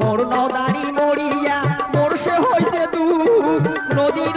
মোর নদারি মরিয়া মোর সে হইছে দুঃখ। নদীর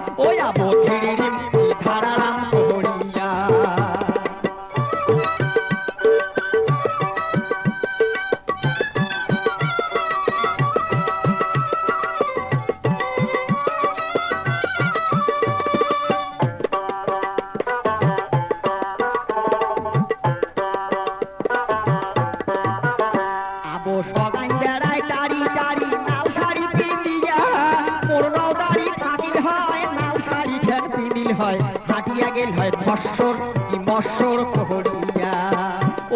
হয় হাটিয়া গেল হয় ফসর, কি মসর কহরিয়া।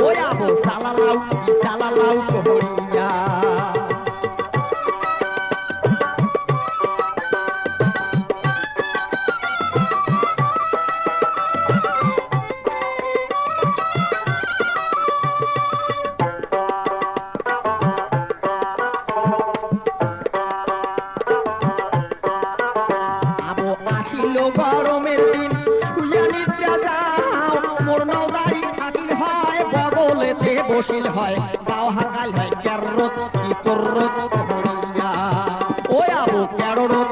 ওই আবো সালালাউ কি সালালাউ কহরিয়া। আবো বগলেতে বসিল হয় গাও হাকাল হয় ক্যাররত কি তোররত হরিয়া ওই আবো ক্যাররত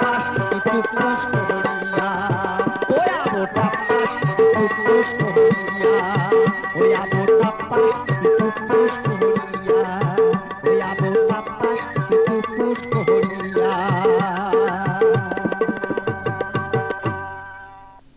ওয়া মোটা পাশ পিটু পুষ কোহলিয়া ওয়া মোটা পাশ পিটু পুষ কোহলিয়া